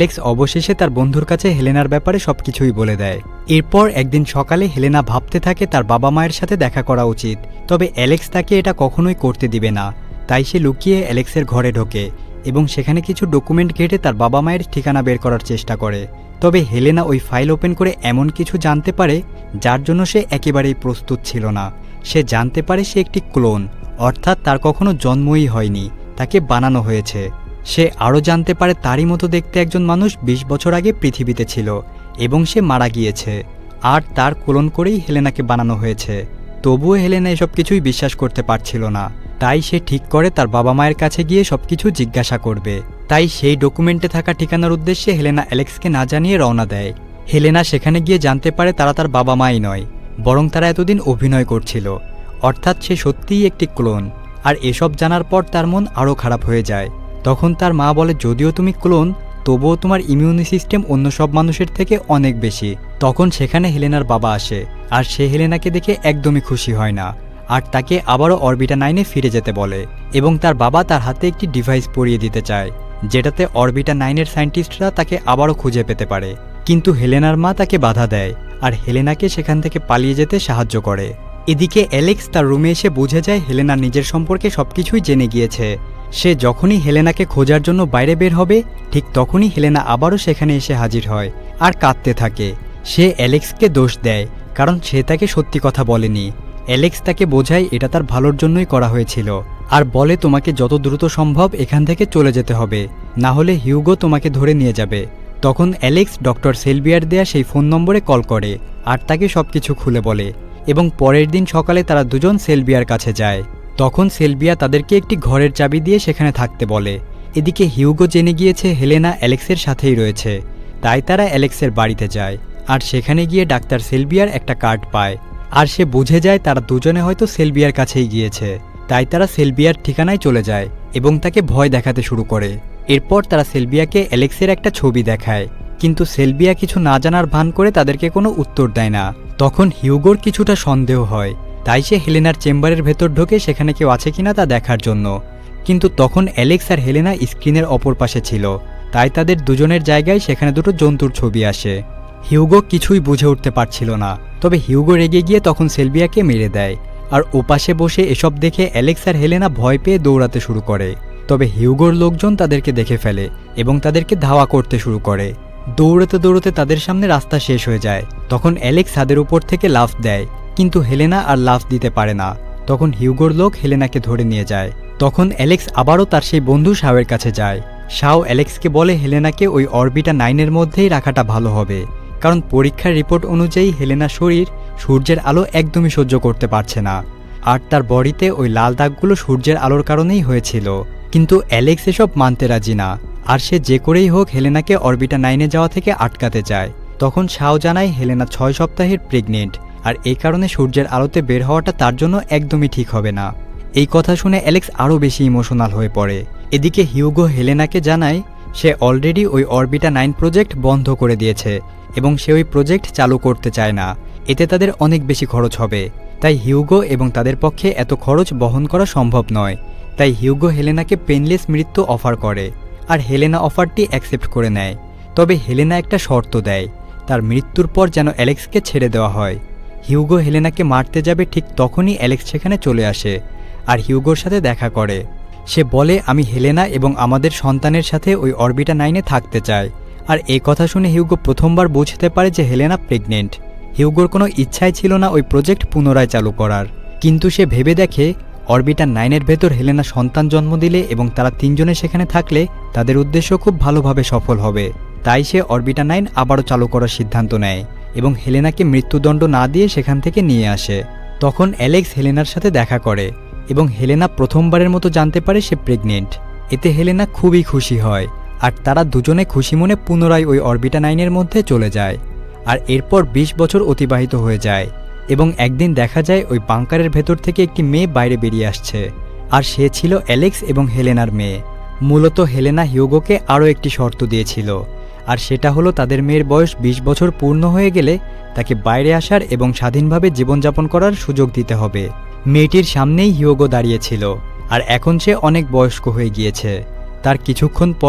Alex অবশেষে তার বন্ধুর কাছে হেলেনার ব্যাপারে সবকিছুই বলে দেয়। এরপর একদিন সকালে হেলেনা ভাবতে থাকে তার বাবা মায়ের সাথে দেখা করা উচিত, তবে অ্যালেক্স তাকে এটা কখনোই করতে দিবে না। তাই সে লুকিয়ে অ্যালেক্সের ঘরে ঢোকে এবং সেখানে কিছু ডকুমেন্ট ঘেটে তার বাবা মায়ের ঠিকানা বের করার চেষ্টা করে। তবে হেলেনা ওই ফাইল ওপেন করে এমন কিছু জানতে পারে যার জন্য সে একেবারেই প্রস্তুত ছিল না। সে জানতে পারে সে একটি ক্লোন, অর্থাৎ তার কখনো জন্মই হয়নি, তাকে বানানো হয়েছে। সে আরও জানতে পারে তারই মতো দেখতে একজন মানুষ ২০ বছর আগে পৃথিবীতে ছিল এবং সে মারা গিয়েছে। আর তার কোলন করেই হেলেনাকে বানানো হয়েছে। তবুও হেলেনা এসব কিছুই বিশ্বাস করতে পারছিল না। তাই সে ঠিক করে তার বাবা মায়ের কাছে গিয়ে সবকিছু জিজ্ঞাসা করবে। তাই সেই ডকুমেন্টে থাকা ঠিকানার উদ্দেশ্যে হেলেনা অ্যালেক্সকে না জানিয়ে রওনা দেয়। হেলেনা সেখানে গিয়ে জানতে পারে তারা তার বাবা মাই নয়, বরং তারা এতদিন অভিনয় করছিল। অর্থাৎ সে সত্যিই একটি ক্লোন। আর এসব জানার পর তার মন আরও খারাপ হয়ে যায়। তখন তার মা বলে, যদিও তুমি ক্লোন, তবুও তোমার ইমিউনি সিস্টেম অন্য সব মানুষের থেকে অনেক বেশি। তখন সেখানে হেলেনার বাবা আসে, আর সে হেলেনাকে দেখে একদমই খুশি হয় না, আর তাকে আবারও অরবিটা নাইনে ফিরে যেতে বলে এবং তার বাবা তার হাতে একটি ডিভাইস পরিয়ে দিতে চায়, যেটাতে অরবিটা নাইনের সায়েন্টিস্টরা তাকে আবারও খুঁজে পেতে পারে। কিন্তু হেলেনার মা তাকে বাধা দেয়, আর হেলেনাকে সেখান থেকে পালিয়ে যেতে সাহায্য করে। এদিকে অ্যালেক্স তার রুমে এসে বুঝে যায় হেলেনা নিজের সম্পর্কে সবকিছুই জেনে গিয়েছে সে যখনই হেলেনাকে খোঁজার জন্য বাইরে বের হবে, ঠিক তখনই হেলেনা আবারও সেখানে এসে হাজির হয় আর কাঁদতে থাকে। সে অ্যালেক্সকে দোষ দেয়, কারণ সে তাকে সত্যি কথা বলেনি। অ্যালেক্স তাকে বোঝায় এটা তার ভালোর জন্যই করা হয়েছিল। আর বলে, তোমাকে যত দ্রুত সম্ভব এখান থেকে চলে যেতে হবে। না হলে হিউগো তোমাকে ধরে নিয়ে যাবে। তখন অ্যালেক্স ডক্টর সেলবিয়ার দেয়া সেই ফোন নম্বরে কল করে আর তাকে সবকিছু খুলে বলে। এবং পরের দিন সকালে তারা দুজন সেলবিয়ার কাছে যায়। তখন সেলবিয়া তাদেরকে একটি ঘরের চাবি দিয়ে সেখানে থাকতে বলে। এদিকে হিউগো জেনে গিয়েছে হেলেনা অ্যালেক্সের সাথেই রয়েছে। তাই তারা অ্যালেক্সের বাড়িতে যায়। আর সেখানে গিয়ে ডাক্তার সেলবিয়ার একটা কার্ড পায়। আর সে বুঝে যায় তারা দুজনে হয়তো সেলবিয়ার কাছেই গিয়েছে। তাই তারা সেলবিয়ার ঠিকানায় চলে যায় এবং তাকে ভয় দেখাতে শুরু করে। এরপর তারা সেলবিয়াকে অ্যালেক্সের একটা ছবি দেখায়। কিন্তু সেলবিয়া কিছু না জানার ভান করে তাদেরকে কোনো উত্তর দেয় না। তখন হিউগোর কিছুটা সন্দেহ হয়। তাই সে হেলেনার চেম্বারের ভেতর ঢোকে সেখানে কেউ আছে কিনা তা দেখার জন্য। কিন্তু তখন অ্যালেক্স আর হেলেনা স্ক্রিনের অপর পাশে ছিল। তাই তাদের দুজনের জায়গায় সেখানে দুটো জন্তুর ছবি আসে। হিউগো কিছুই বুঝে উঠতে পারছিল না। তবে হিউগো রেগে গিয়ে তখন সেলবিয়াকে মেরে দেয়। আর ওপাশে বসে এসব দেখে অ্যালেক্স আর হেলেনা ভয় পেয়ে দৌড়াতে শুরু করে। তবে হিউগোর লোকজন তাদেরকে দেখে ফেলে এবং তাদেরকে ধাওয়া করতে শুরু করে। দৌড়াতে দৌড়াতে তাদের সামনে রাস্তা শেষ হয়ে যায়। তখন অ্যালেক্স ছাদের উপর থেকে লাফ দেয়। কিন্তু হেলেনা আর লাফ দিতে পারে না। তখন হিউগোর লোক হেলেনাকে ধরে নিয়ে যায়। তখন অ্যালেক্স আবারও তার সেই বন্ধু শাওয়ের কাছে যায়। শাও অ্যালেক্সকে বলে হেলেনাকে ওই অরবিটা নাইনের মধ্যেই রাখাটা ভালো হবে। কারণ পরীক্ষার রিপোর্ট অনুযায়ী হেলেনার শরীর সূর্যের আলো একদমই সহ্য করতে পারছে না। আর তার বডিতে ওই লাল দাগগুলো সূর্যের আলোর কারণেই হয়েছিল। কিন্তু অ্যালেক্স এসব মানতে রাজি না। আর সে যে করেই হোক হেলেনাকে অরবিটা নাইনে যাওয়া থেকে আটকাতে চায় তখন শাও জানায় হেলেনা ছয় সপ্তাহের প্রেগনেন্ট। আর এই কারণে সূর্যের আলোতে বের হওয়াটা তার জন্য একদমই ঠিক হবে না। এই কথা শুনে অ্যালেক্স আরও বেশি ইমোশনাল হয়ে পড়ে। এদিকে হিউগো হেলেনাকে জানায়, সে অলরেডি ওই অরবিটা নাইন প্রজেক্ট বন্ধ করে দিয়েছে এবং সে ওই প্রজেক্ট চালু করতে চায় না। এতে তাদের অনেক বেশি খরচ হবে। তাই হিউগো এবং তাদের পক্ষে এত খরচ বহন করা সম্ভব নয়। তাই হিউগো হেলেনাকে পেনলেস মৃত্যু অফার করে আর হেলেনা অফারটি অ্যাকসেপ্ট করে নেয়। তবে হেলেনা একটা শর্ত দেয়, তার মৃত্যুর পর যেন অ্যালেক্সকে ছেড়ে দেওয়া হয়। হিউগো হেলেনাকে মারতে যাবে ঠিক তখনই অ্যালেক্স সেখানে চলে আসে আর হিউগোর সাথে দেখা করে। সে বলে, আমি হেলেনা এবং আমাদের সন্তানের সাথে ওই অরবিটা নাইনে থাকতে চাই। আর এই কথা শুনে হিউগো প্রথমবার বুঝতে পারে যে হেলেনা প্রেগনেন্ট। হিউগোর কোনো ইচ্ছাই ছিল না ওই প্রজেক্ট পুনরায় চালু করার। কিন্তু সে ভেবে দেখে, অরবিটা নাইনের ভেতর হেলেনা সন্তান জন্ম দিলে এবং তারা তিনজনে সেখানে থাকলে তাদের উদ্দেশ্য খুব ভালোভাবে সফল হবে। তাই সে অরবিটা নাইন আবারও চালু করার সিদ্ধান্ত নেয়। এবং হেলেনাকে মৃত্যুদণ্ড না দিয়ে সেখান থেকে নিয়ে আসে। তখন অ্যালেক্স হেলেনার সাথে দেখা করে এবং হেলেনা প্রথমবারের মতো জানতে পারে সে প্রেগনেন্ট। এতে হেলেনা খুবই খুশি হয় আর তারা দুজনে খুশি মনে পুনরায় ওই অরবিটা নাইনের মধ্যে চলে যায় আর এরপর ২০ বছর অতিবাহিত হয়ে যায় এবং একদিন দেখা যায় ওই বাংকারের ভেতর থেকে একটি মেয়ে বাইরে বেরিয়ে আসছে আর সে ছিল অ্যালেক্স এবং হেলেনার মেয়ে। মূলত হেলেনা হিউগোকে আরও একটি শর্ত দিয়েছিল। আর সেটা হলো তাদের মেয়ের বয়স ২০ বছর পূর্ণ হয়ে গেলে তাকে বাইরে আসার এবং স্বাধীনভাবে জীবনযাপন করার সুযোগ দিতে হবে। মেয়েটির সামনেই হিয়োগো দাঁড়িয়েছিল, আর এখন সে অনেক বয়স্ক হয়ে গিয়েছে। তার কিছুক্ষণ পর